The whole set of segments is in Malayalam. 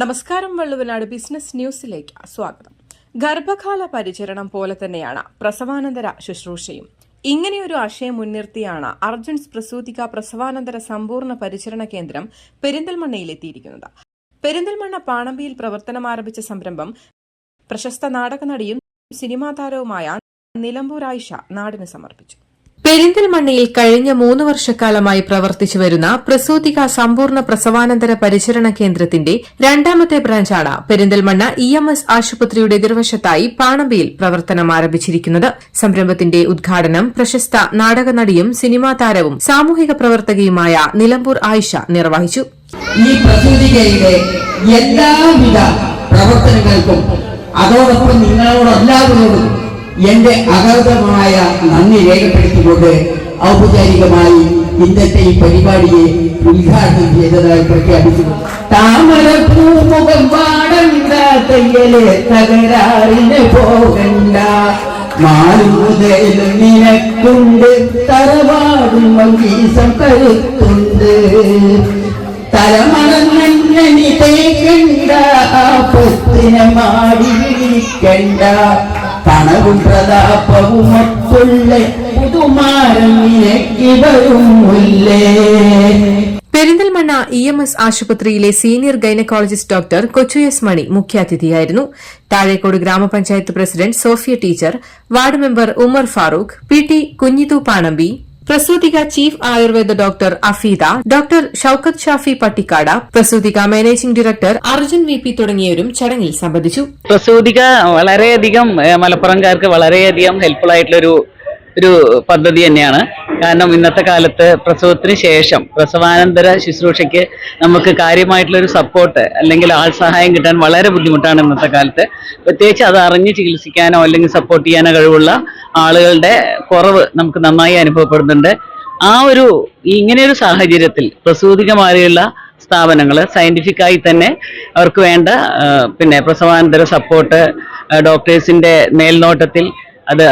നമസ്കാരം വള്ളുവനാട് ബിസിനസ് ന്യൂസിലേക്ക് സ്വാഗതം. ഗർഭകാല പരിചരണം പോലെ തന്നെയാണ് പ്രസവാനന്തര ശുശ്രൂഷയും. ഇങ്ങനെയൊരു ആശയം മുൻനിർത്തിയാണ് അർജുൻസ് പ്രസൂതിക പ്രസവാനന്തര സമ്പൂർണ പരിചരണ കേന്ദ്രം പെരിന്തൽമണ്ണയിലെത്തിയിരിക്കുന്നത്. പെരിന്തൽമണ്ണ പാണമ്പിയിൽ പ്രവർത്തനം ആരംഭിച്ച സംരംഭം പ്രശസ്ത നാടക നടിയും സിനിമാ താരവുമായ നിലമ്പൂർ ആയിഷ നാടിന് സമർപ്പിച്ചു. പെരിന്തൽമണ്ണയിൽ കഴിഞ്ഞ മൂന്ന് വർഷക്കാലമായി പ്രവർത്തിച്ചു വരുന്ന പ്രസൂതിക സമ്പൂർണ പ്രസവാനന്തര പരിചരണ കേന്ദ്രത്തിന്റെ രണ്ടാമത്തെ ബ്രാഞ്ചാണ് പെരിന്തൽമണ്ണ ഇ എം എസ് ആശുപത്രിയുടെ എതിർവശത്തായി പാണമ്പിയിൽ പ്രവർത്തനം ആരംഭിച്ചിരിക്കുന്നത്. സംരംഭത്തിന്റെ ഉദ്ഘാടനം പ്രശസ്ത നാടകനടിയും സിനിമാ താരവും സാമൂഹിക പ്രവർത്തകയുമായ നിലമ്പൂർ ആയിഷ നിർവഹിച്ചു. ഈ പ്രസൂതികയുടെ എല്ലാവിധ പ്രവർത്തനങ്ങൾക്കും അതോടൊപ്പം നിങ്ങളോടെല്ലാവരോടും എന്റെ അഗാധമായ നന്ദി രേഖപ്പെടുത്തിക്കൊണ്ട് ഔപചാരികമായി ഇന്നത്തെ ഈ പരിപാടിയെ ഉദ്ഘാടനം ചെയ്തതായി പ്രഖ്യാപിച്ചു. താമര പൂമുഖം പാടണ്ട തയ്യലെ തകരാറിന് പോകണ്ട. മാറുമുതൽ നിനക്കുണ്ട് തറവാടും മങ്കീസം കരുത്തുണ്ട്. തലമണന്നി തേക്കണ്ട മാടി വിളിക്കണ്ട. പണവും പ്രതാപവും ഒത്തുള്ള. പെരിന്തൽമണ്ണ ഇ എം എസ് ആശുപത്രിയിലെ senior gynaecologist doctor Kochu S Mani മുഖ്യാതിഥിയായിരുന്നു. Thazhekode ഗ്രാമപഞ്ചായത്ത് president Sofia teacher ward member Umar Farooq P T Kunhithu Panambi Prasoothika chief Ayurveda doctor Afeeda doctor Shoukath Shafi Pattikkad Prasoothika managing director Arjun V P തുടങ്ങിയവരും ചടങ്ങിൽ സംബന്ധിച്ചു. പ്രസൂതിക വളരെയധികം മലപ്പുറംകാർക്ക് വളരെയധികം ഹെൽപ്ഫുൾ ആയിട്ടുള്ള ഒരു ഒരു പദ്ധതി തന്നെയാണ്. കാരണം ഇന്നത്തെ കാലത്ത് പ്രസവത്തിന് ശേഷം പ്രസവാനന്തര ശുശ്രൂഷയ്ക്ക് നമുക്ക് കാര്യമായിട്ടുള്ള ഒരു സപ്പോർട്ട് അല്ലെങ്കിൽ ആൾ സഹായം കിട്ടാൻ വളരെ ബുദ്ധിമുട്ടാണ് ഇന്നത്തെ കാലത്ത്. പ്രത്യേകിച്ച് അത് അറിഞ്ഞ് ചികിത്സിക്കാനോ അല്ലെങ്കിൽ സപ്പോർട്ട് ചെയ്യാനോ കഴിവുള്ള ആളുകളുടെ കുറവ് നമുക്ക് നന്നായി അനുഭവപ്പെടുന്നുണ്ട്. ആ ഒരു ഇങ്ങനെയൊരു സാഹചര്യത്തിൽ പ്രസൂതികമാരെയുള്ള സ്ഥാപനങ്ങൾ സയന്റിഫിക്കായി തന്നെ അവർക്ക് വേണ്ട പിന്നെ പ്രസവാനന്തര സപ്പോർട്ട് ഡോക്ടേഴ്സിന്റെ മേൽനോട്ടത്തിൽ അത്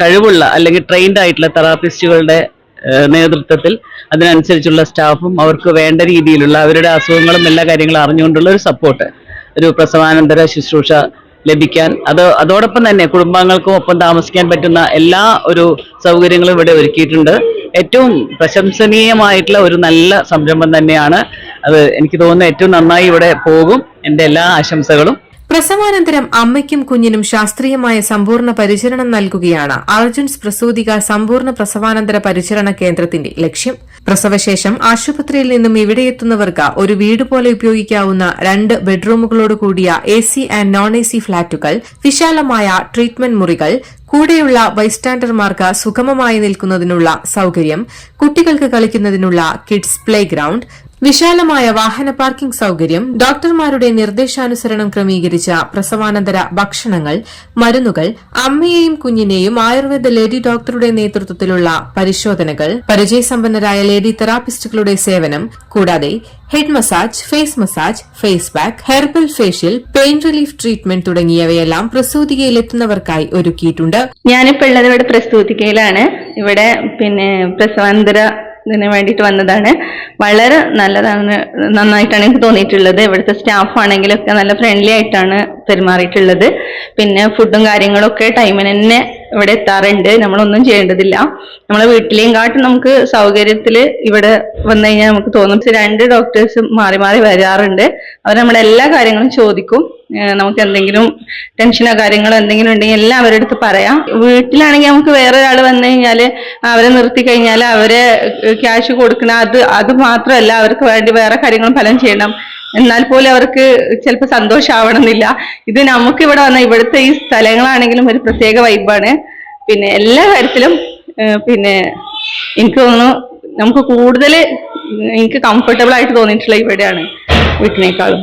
കഴിവുള്ള അല്ലെങ്കിൽ ട്രെയിൻഡ് ആയിട്ടുള്ള തെറാപ്പിസ്റ്റുകളുടെ നേതൃത്വത്തിൽ അതിനനുസരിച്ചുള്ള സ്റ്റാഫും അവർക്ക് വേണ്ട രീതിയിലുള്ള അവരുടെ അസുഖങ്ങളും എല്ലാ കാര്യങ്ങളും അറിഞ്ഞുകൊണ്ടുള്ള ഒരു സപ്പോർട്ട് ഒരു പ്രസവാനന്തര ശുശ്രൂഷ ലഭിക്കാൻ. അത് അതോടൊപ്പം തന്നെ കുടുംബാംഗങ്ങൾക്കും ഒപ്പം താമസിക്കാൻ പറ്റുന്ന എല്ലാ ഒരു സൗകര്യങ്ങളും ഇവിടെ ഒരുക്കിയിട്ടുണ്ട്. ഏറ്റവും പ്രശംസനീയമായിട്ടുള്ള ഒരു നല്ല സംരംഭം തന്നെയാണ്. അത് എനിക്ക് തോന്നുന്നു ഏറ്റവും നന്നായി ഇവിടെ പോകും. എന്റെ എല്ലാ ആശംസകളും. പ്രസവാനന്തരം അമ്മയ്ക്കും കുഞ്ഞിനും ശാസ്ത്രീയമായ സമ്പൂർണ പരിചരണം നൽകുകയാണ് അർജുൻസ് പ്രസൂതിക സമ്പൂർണ പ്രസവാനന്തര പരിചരണ കേന്ദ്രത്തിന്റെ ലക്ഷ്യം. പ്രസവശേഷം ആശുപത്രിയിൽ നിന്നും ഇവിടെയെത്തുന്നവർക്ക് ഒരു വീട് പോലെ ഉപയോഗിക്കാവുന്ന രണ്ട് ബെഡ്റൂമുകളോട് കൂടിയ A C and non A C ഫ്ളാറ്റുകൾ വിശാലമായ ട്രീറ്റ്മെന്റ് മുറികൾ കൂടെയുള്ള ബൈസ്റ്റാൻഡർമാർക്ക് സുഗമമായി നിൽക്കുന്നതിനുള്ള സൌകര്യം കുട്ടികൾക്ക് കളിക്കുന്നതിനുള്ള കിഡ്സ് പ്ലേ ഗ്രൌണ്ട് വിശാലമായ വാഹന പാർക്കിംഗ് സൌകര്യം ഡോക്ടർമാരുടെ നിർദ്ദേശാനുസരണം ക്രമീകരിച്ച പ്രസവാനന്തര ഭക്ഷണങ്ങൾ മരുന്നുകൾ അമ്മയെയും കുഞ്ഞിനെയും ആയുർവേദ ലേഡി ഡോക്ടറുടെ നേതൃത്വത്തിലുള്ള പരിശോധനകൾ പരിചയസമ്പന്നരായ ലേഡി തെറാപ്പിസ്റ്റുകളുടെ സേവനം കൂടാതെ head massage face massage face pack herbal facial pain relief treatment തുടങ്ങിയവയെല്ലാം പ്രസൂതികയിലെത്തുന്നവർക്കായി ഒരുക്കിയിട്ടുണ്ട്. ഞാനിപ്പോൾ ഉള്ളത് ഇവിടെ പ്രസൂതികയിലാണ്. ഇവിടെ പിന്നെ പ്രസവാനന്തര ഇതിന് വേണ്ടിയിട്ട് വന്നതാണ്. വളരെ നല്ലതാണ് നന്നായിട്ടാണ് എനിക്ക് തോന്നിയിട്ടുള്ളത്. ഇവിടുത്തെ സ്റ്റാഫ് ആണെങ്കിലൊക്കെ നല്ല ഫ്രണ്ട്ലി ആയിട്ടാണ് പെരുമാറിയിട്ടുള്ളത്. പിന്നെ ഫുഡും കാര്യങ്ങളൊക്കെ ടൈമിന് തന്നെ ഇവിടെ എത്താറുണ്ട്. നമ്മളൊന്നും ചെയ്യേണ്ടതില്ല. നമ്മളെ വീട്ടിലെയും കാട്ടും നമുക്ക് സൗകര്യത്തിൽ ഇവിടെ വന്നു കഴിഞ്ഞാൽ നമുക്ക് തോന്നും. രണ്ട് ഡോക്ടേഴ്സ് മാറി മാറി വരാറുണ്ട്. അവർ നമ്മുടെ എല്ലാ കാര്യങ്ങളും ചോദിക്കും. നമുക്ക് എന്തെങ്കിലും ടെൻഷനോ കാര്യങ്ങളോ എന്തെങ്കിലും ഉണ്ടെങ്കിൽ എല്ലാം അവരുടെ അടുത്ത് പറയാം. വീട്ടിലാണെങ്കിൽ നമുക്ക് വേറെ ഒരാൾ വന്നു കഴിഞ്ഞാൽ അവരെ നിർത്തി കഴിഞ്ഞാൽ അവരെ ക്യാഷ് കൊടുക്കണം അത് അത് മാത്രമല്ല അവർക്ക് വേണ്ടി വേറെ കാര്യങ്ങളും ഫലം ചെയ്യണം. എന്നാൽ പോലും അവർക്ക് ചിലപ്പോൾ സന്തോഷമാവണമെന്നില്ല ഇത് നമുക്ക് ഇവിടെ വന്ന ഇവിടുത്തെ ഈ സ്ഥലങ്ങളാണെങ്കിലും ഒരു പ്രത്യേക വൈബാണ് പിന്നെ എല്ലാ കാര്യത്തിലും പിന്നെ എനിക്ക് തോന്നുന്നു നമുക്ക് കൂടുതൽ എനിക്ക് കംഫർട്ടബിൾ ആയിട്ട് തോന്നിയിട്ടുള്ള ഇവിടെയാണ് വീട്ടിനേക്കാളും.